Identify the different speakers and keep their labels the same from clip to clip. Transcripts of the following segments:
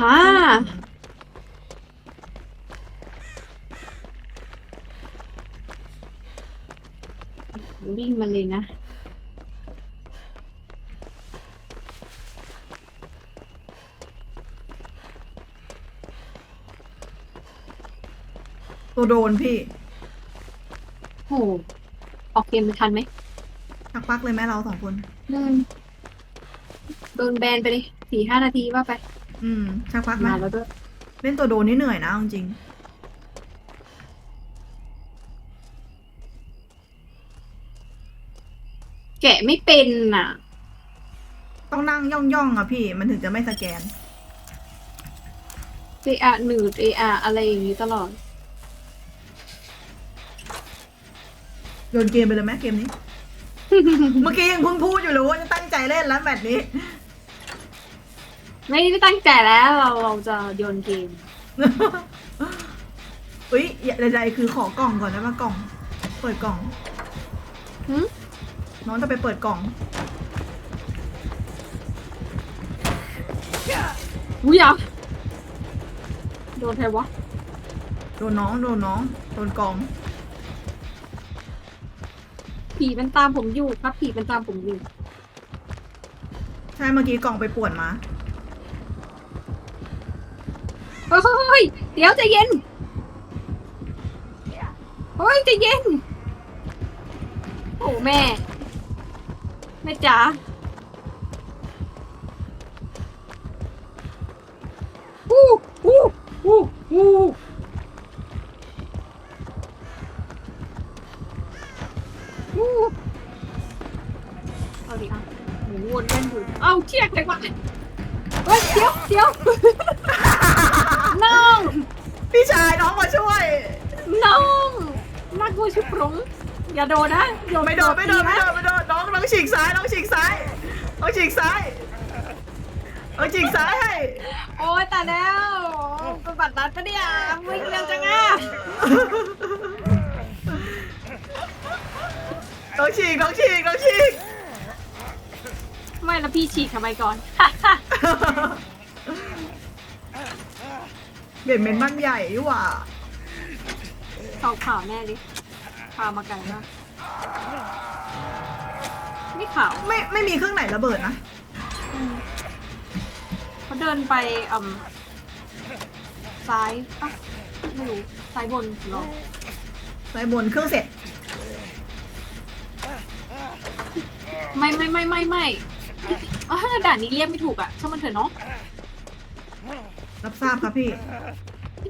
Speaker 1: อ่าวิ่งมาเลยนะ
Speaker 2: ตัวโดนพี่
Speaker 1: โอ้โหออกเกมไปทันไหม
Speaker 2: ชักปักเลยไหมเราสองคน
Speaker 1: อืมโดนแบนไปเลยสี่ห้านาทีว่าไป
Speaker 2: อืมชักปักไหม
Speaker 1: มาแล้วด้วย
Speaker 2: เล่นตัวโดนนี่เหนื่อยนะเอาจริง
Speaker 1: แกะไม่เป็นน่ะ
Speaker 2: ต้องนั่งย่องย่องๆอะพี่ มันถึงจะไม่สแกน
Speaker 1: เออาหนืดเออาอะไรอย่างนี้ตลอด
Speaker 2: โยนเกมไปเลยไหมเกมนี้ เมื่อกี้ยังเพิ่งพูดอยู่เลยว่าจะตั้งใจเล่นแล้วแบบนี้
Speaker 1: ไม่ได้ตั้งใจแล้วเราเราจะโยนเกม
Speaker 2: อุ้ยอย่าใดๆคือขอกล่องก่อนได้ปะกล่อง เปิดกล่อง
Speaker 1: หึ
Speaker 2: น้องจะไปเปิดกล่อง
Speaker 1: อุ้ยอะโดนใครวะ
Speaker 2: โดนน้องโดนน้องโดนกล่อง
Speaker 1: ผีมันตามผมอยู่ครับผีมันตามผมอยู่
Speaker 2: ใช่เมื่อกี้กล่องไปป่วนมา
Speaker 1: เดี๋ยวใจเย็นเฮ้ยใจเย็น โอ้แม่ แม่จ๋า อู้อู้อู้อู้ น่ากลัว
Speaker 2: ชิ
Speaker 1: บหรงอย่าโดนนะอย่า
Speaker 2: ไม่โดนไม่โดนไม่โดนไม่โดนน้องน้องฉีกซ้ายน้องฉีกซ้ายน้องฉีกซ้ายน้องฉีกซ้ายให้
Speaker 1: โอ้ยตายแล้วเป็นบัตรนัดปะเนี่ยไม่เร็วจังอะ
Speaker 2: น้องฉีกน้องฉีกน้องฉีก
Speaker 1: ไม่แล้วพี่ฉีกทำไมก่อน
Speaker 2: เปลี่ยนเป็นบ้านใหญ่ดีกว่า
Speaker 1: เขาข่าวแน่ดิ พามาไกลมากไม่ข่าว
Speaker 2: ไม่ไม่มีเครื่องไหนระเบิดนะ
Speaker 1: เขาเดินไปอ่าซ้ายปะไม่รู้ซ้ายบนหรอ
Speaker 2: ไปบนเครื่องเสร็จ
Speaker 1: ไม่ไม่ไม่ไม่ไม่อ่าด่านนี้เรียกไม่ถูกอะช่างมันเถอะเนาะ
Speaker 2: รับทราบครับพี่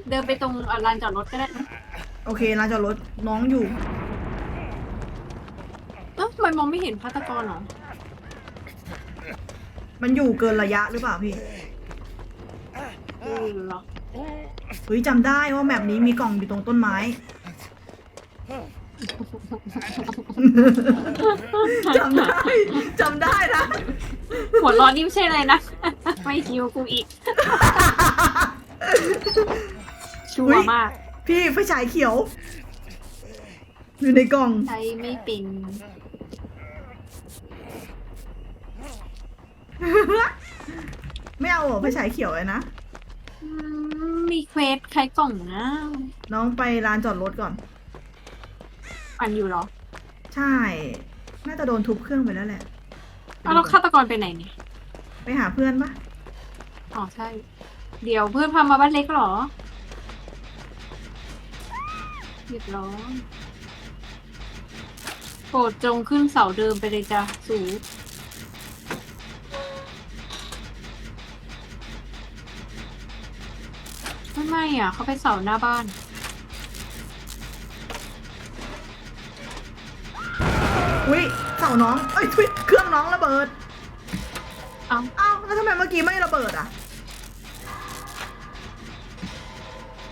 Speaker 1: เดินไปตรงอ่าลานจอดรถก็ได้นะ
Speaker 2: โอเคลานจอดรถน้องอยู่
Speaker 1: เอ้าทำไมมองไม่เห็นฆาตกรหรอ
Speaker 2: มันอยู่เกินระยะหรือเปล่าพี่
Speaker 1: เออเหรอ
Speaker 2: เฮ้ยจำได้ว่าแมปนี้มีกล่องอยู่ตรงต้นไม้ จำได้จำได้นะ
Speaker 1: หัวเร้อนนี่ไม่ใช่อะไรนะ ไม่คิวกูอีก ชัวร์มาก
Speaker 2: พี่ไฟฉายเขียว อยู่ในกล่อง
Speaker 1: ใช้ไม่เป็น
Speaker 2: ไม่เอาเหรอไฟฉายเขียวเลยนะ
Speaker 1: อืมมีเควสใครกล่องนะ
Speaker 2: น้องไปลานจอดรถก่อน
Speaker 1: อันอยู่เหรอ
Speaker 2: ใช่ น่าจะโดนทุบเครื่องไปแล้วแหละ
Speaker 1: เอาแล้วฆาตกรไปไหนเนี่ย
Speaker 2: ไปหาเพื่อนปะ
Speaker 1: อ๋อใช่ เดี๋ยวเพื่อนพามาบ้านเล็กเหรอ เรียบร้อยโปรดจงขึ้นเสาเดิมไปเลยจ้ะ สูไม่ไม่อะ เขาไปเสาหน้าบ้าน
Speaker 2: อุ้ยเสาน้อง เอ้ยทุยเครื่องน้องระเบิด
Speaker 1: เอา
Speaker 2: เอ้าแล้วทำไมเมื่อกี้ไม่ระเบิดอะ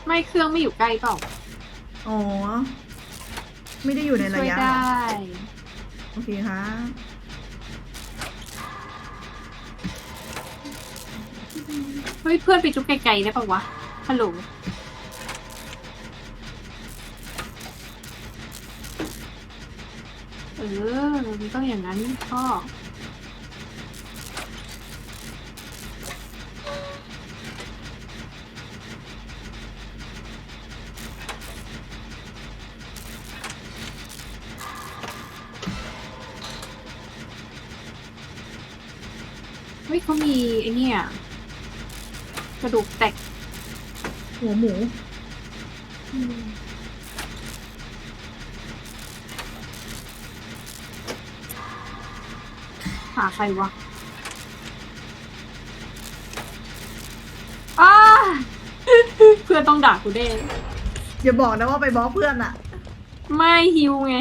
Speaker 1: ไม่เครื่องไม่อยู่ใกล้เปล่า
Speaker 2: อ๋อ ไม่ได้อยู่ในระ
Speaker 1: ช่วย
Speaker 2: ยะ
Speaker 1: ได้
Speaker 2: โอเคค่ะ
Speaker 1: เฮ้ยเพื่อนไปจุ๊บไกลๆได้ปะวะ ฮัลโหล เออมันต้องอย่างนั้นพ่อ ฮ้ยเขามีไอ้เนี่ยกระดูกแตก
Speaker 2: หัวหมู
Speaker 1: อืมหาใครวะอ้า เพื่อนต้องด่ากูแน่
Speaker 2: อย่าบอกนะว่าไปบล็อกเพื่อนอะ
Speaker 1: ไม่ฮิวไง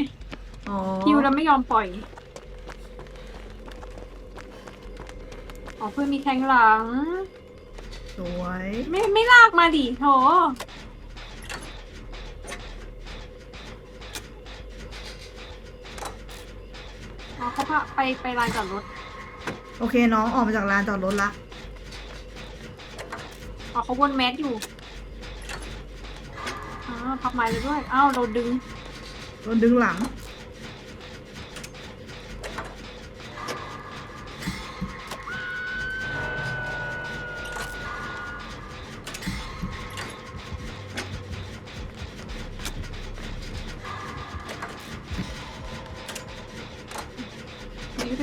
Speaker 2: อ๋อ
Speaker 1: ฮิวแล้วไม่ยอมปล่อย อ๋อเพื่อนมีแทงหลัง
Speaker 2: สวย
Speaker 1: ไม่ไม่ลากมาดิโถอ๋อเขาพาไปไปลานจอดรถ
Speaker 2: โอเคน้องออกมาจากลานจอดรถละ
Speaker 1: อ๋อเขาวนแมสอยู่อ๋อพับไม้เลยด้วยอ้าวเราดึง
Speaker 2: โดนดึงหลัง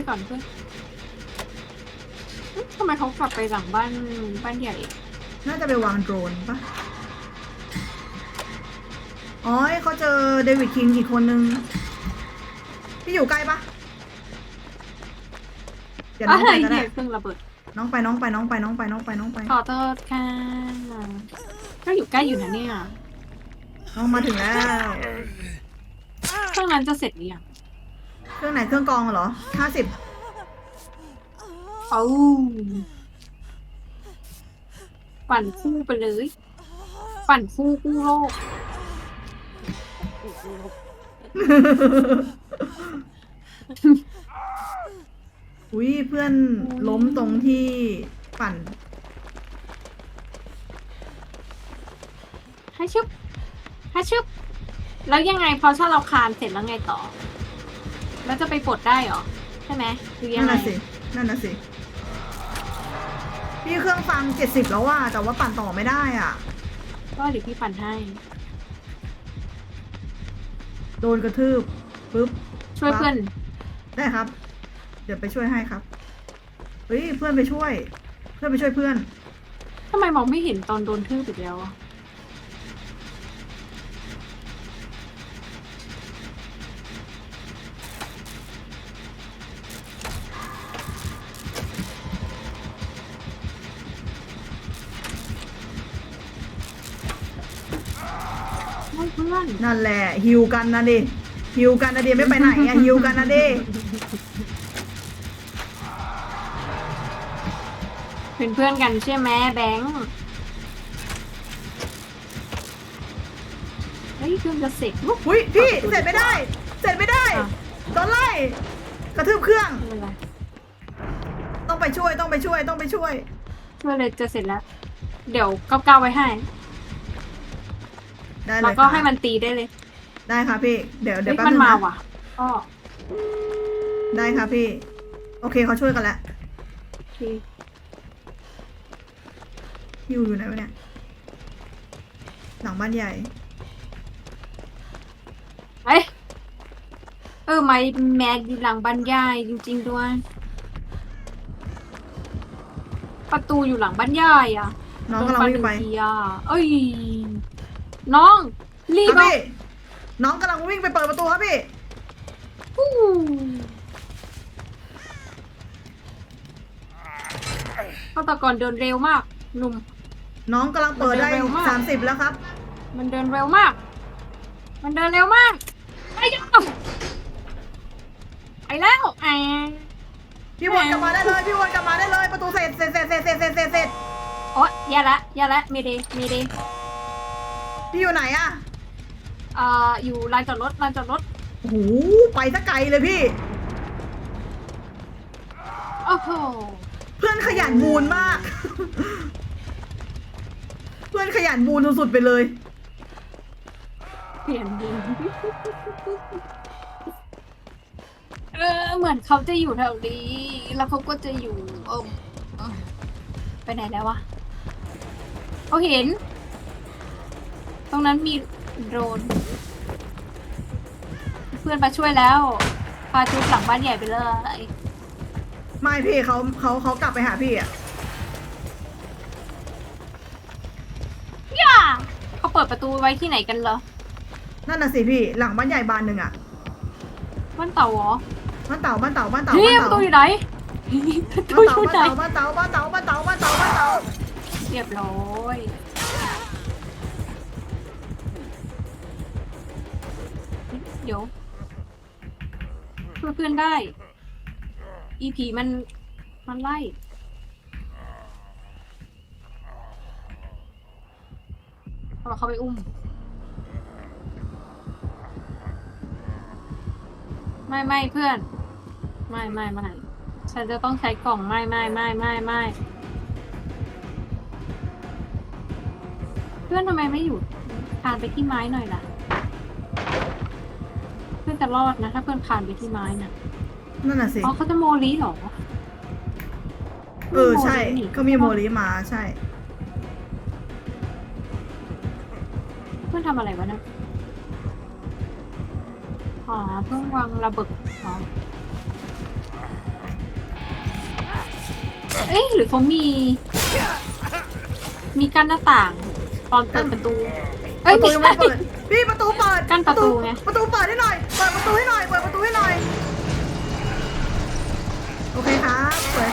Speaker 1: ก่อนเพื่อนเอ๊ะทำไมเขากลับไปหลังบ้านบ้านใหญ่
Speaker 2: น่าจะไปวางโดรนปะอ๋อเขาเจอเดวิดคิงอีกคนนึง พี่อยู่ใกล้ปะเดี๋ยวน้องไป
Speaker 1: อะไร
Speaker 2: ก็ได้
Speaker 1: เนี่ยเครื่องระเบิด
Speaker 2: น้องไปน้องไปน้องไปน้องไปน้องไปน้องไป
Speaker 1: ขอโทษค่ะก็อยู่ใกล้อยู่นะเนี่ย
Speaker 2: น้องมาถึงแล้ว
Speaker 1: เครื่องนั้นจะเสร็จหรือยัง
Speaker 2: เครื่องไหนเครื่องกรองเหรอห้าสิบ
Speaker 1: เอาปั่นคู่ไปเลย ปั่นคู่กู้โลก
Speaker 2: อุ้ยเพื่อนล้มตรงที่ปั่น
Speaker 1: ให้ชึบให้ชึบ แล้วยังไงพอถ้าเราคานเสร็จแล้วไงต่อ แล้วจะไปปลดได้เหรอ ใช่ไหมหรือยั
Speaker 2: นั่
Speaker 1: ง
Speaker 2: น
Speaker 1: ไง
Speaker 2: น่ะสิ นั่นน่ะสิ พี่เครื่องฟังเจ็ดสิบแล้วว่า แต่ว่าปั่นต่อไม่ได้อะ
Speaker 1: ก็เดี๋ยวพี่ปั่นให้
Speaker 2: โดนกระทืบปุ๊บ
Speaker 1: ช่วยเพื่อน
Speaker 2: ได้ครับ เดี๋ยวไปช่วยให้ครับ เฮ้ยเพื่อนไปช่วย เพื่อนไปช่วยเพื่อน
Speaker 1: ทำไมมองไม่เห็นตอนโดนทืบอีกแล้วอะ ไม่เพื่อน
Speaker 2: นั่นแหละฮิวกันนะดิฮิวกันนะดิไม่ไปไหนอะฮิวกันนะดิ
Speaker 1: เป็นเพื่อนกันใช่ไหมแบงค์เฮ้ยเครื่องจะเสร็จลูก
Speaker 2: อุ้ยพี่เสร็จไม่ได้ เสร็จไม่ได้
Speaker 1: อะ
Speaker 2: โดนไล่กระทืบเครื่อง
Speaker 1: ไม่เป็นไร
Speaker 2: ต้องไปช่วยต้องไปช่วยต้องไปช่วย
Speaker 1: ช่วยเลยจะเสร็จแล้ว เดี๋ยวก้าวก้าวไว้ให้
Speaker 2: ได้เล
Speaker 1: แล้ว
Speaker 2: ย
Speaker 1: ก็
Speaker 2: ค่ะ
Speaker 1: ให้มันตีได้เลย
Speaker 2: ได้ค่ะพี่ เดี๋ยวเดี๋ยว
Speaker 1: เฮ้ย
Speaker 2: แป๊บ
Speaker 1: มัน
Speaker 2: นึง
Speaker 1: มา
Speaker 2: นะ
Speaker 1: ว่ะก็
Speaker 2: ได้ค่ะพี่ โอเคเขาช่วยกันแล้ว
Speaker 1: โอเค
Speaker 2: ฮิวอยู่ไหนวะเนี่ยหลังบ้านใหญ่
Speaker 1: เอ้ยเออไม้แมสอยู่หลังบรรยายจริงๆด้วย ประตูอยู่หลังบ้านยายอะ
Speaker 2: น้องกำลังวิ่งไป
Speaker 1: โดนฟันหนึ่ทีอะเอ้ย น้องรีบ
Speaker 2: ครัอาพี่ น้องกำลังวิ่งไปเปิดประตูครับพี่
Speaker 1: ข้าตก่อนเดินเร็วมากหนุ่ม
Speaker 2: น้องกำลังเปิดได้
Speaker 1: นเสา
Speaker 2: มสิบแล้วครับ
Speaker 1: มันเดินเร็วมาก มันเดินเร็วมากไอ้ยอมไปแล้วไอ
Speaker 2: พี่วนกลับมาได้เลยพี่วนกลับมาได้เลยประตูเสร็จเสร็จเสร็จเสร็จเสร็จเสร็จเสร็จ
Speaker 1: โอ๊ยแย่ละแย่ละเมเดเมเด
Speaker 2: พี่อยู่ไหนอะ
Speaker 1: เอ่ออยู่ลานจอดรถลานจอดรถ
Speaker 2: โอ้โหไปซะไกลเลยพี่
Speaker 1: โอ้โห
Speaker 2: เพื่อนขยันบูนมาก เพื่อนขยันบูนสุดๆไปเลย
Speaker 1: เปลี่ยนดีเออเหมือนเขาจะอยู่แถวนี้ แล้วเขาก็จะอยู่เอมเอมไปไหนแล้ววะเขาเห็น ตรงนั้นมีโดรน เพื่อนมาช่วยแล้วพาจุดหลังบ้านใหญ่ไปเลย
Speaker 2: ไม่พี่เขาเขาเขากลับไปหาพี่อะ
Speaker 1: ย่าเขาเปิดประตูไว้ที่ไหนกันเหรอ
Speaker 2: นั่นน่ะสิพี่หลังบ้านใหญ่บานหนึ่งอะ
Speaker 1: บ้านเต่าเหรอ
Speaker 2: บ้านเต่าบ้านเต่าบ้านเต่า
Speaker 1: เฮ้ย
Speaker 2: บ้าน
Speaker 1: ประตู
Speaker 2: เต่า
Speaker 1: อยู่ไหนประตู
Speaker 2: บ้าน
Speaker 1: อยู่ไหน
Speaker 2: เต่าบ้านเต่าบ้านเต่าบ้านเต่าบ้านเต่าบ้านเต่า
Speaker 1: เรียบร้อย ดี๋ยวช่วยเพื่อนได้ อีผีมันมันไล่ เอาเขาไปอุ้ม ไม่ไม่เพื่อน ไม่ไม่ไม่ฉันจะต้องใช้กล่องไม่ไม่ไม่ไม่ไม่เพื่อนทำไมไม่อยู่คานไปที่ไม้หน่อยล่ะ จะรอดนะถ้าเพื่อนคานไปที่ไม้น่ะ
Speaker 2: นั่นน่ะสิ
Speaker 1: อ๋อเขาจะโมลีเหรอ
Speaker 2: เออใช่
Speaker 1: โมลินี่
Speaker 2: เขามีโมลิมาใช่
Speaker 1: เพื่อนทำอะไรวะนะอ๋อเพื่อนวางระเบิดอ๋อเอ๊ะหรือเขามี มีกั้นหน้าต่างตอนเปิดประตู
Speaker 2: ป
Speaker 1: เอ้ย
Speaker 2: ระตู
Speaker 1: ไม่
Speaker 2: ยังไม่
Speaker 1: ใช่
Speaker 2: เปิด พี่ประตูเปิด
Speaker 1: กั้นประตูไง
Speaker 2: ประตูเปิดให้หน่อย เปิดประตูให้หน่อย เปิดประตูให้หน่อย โอเคครับสวย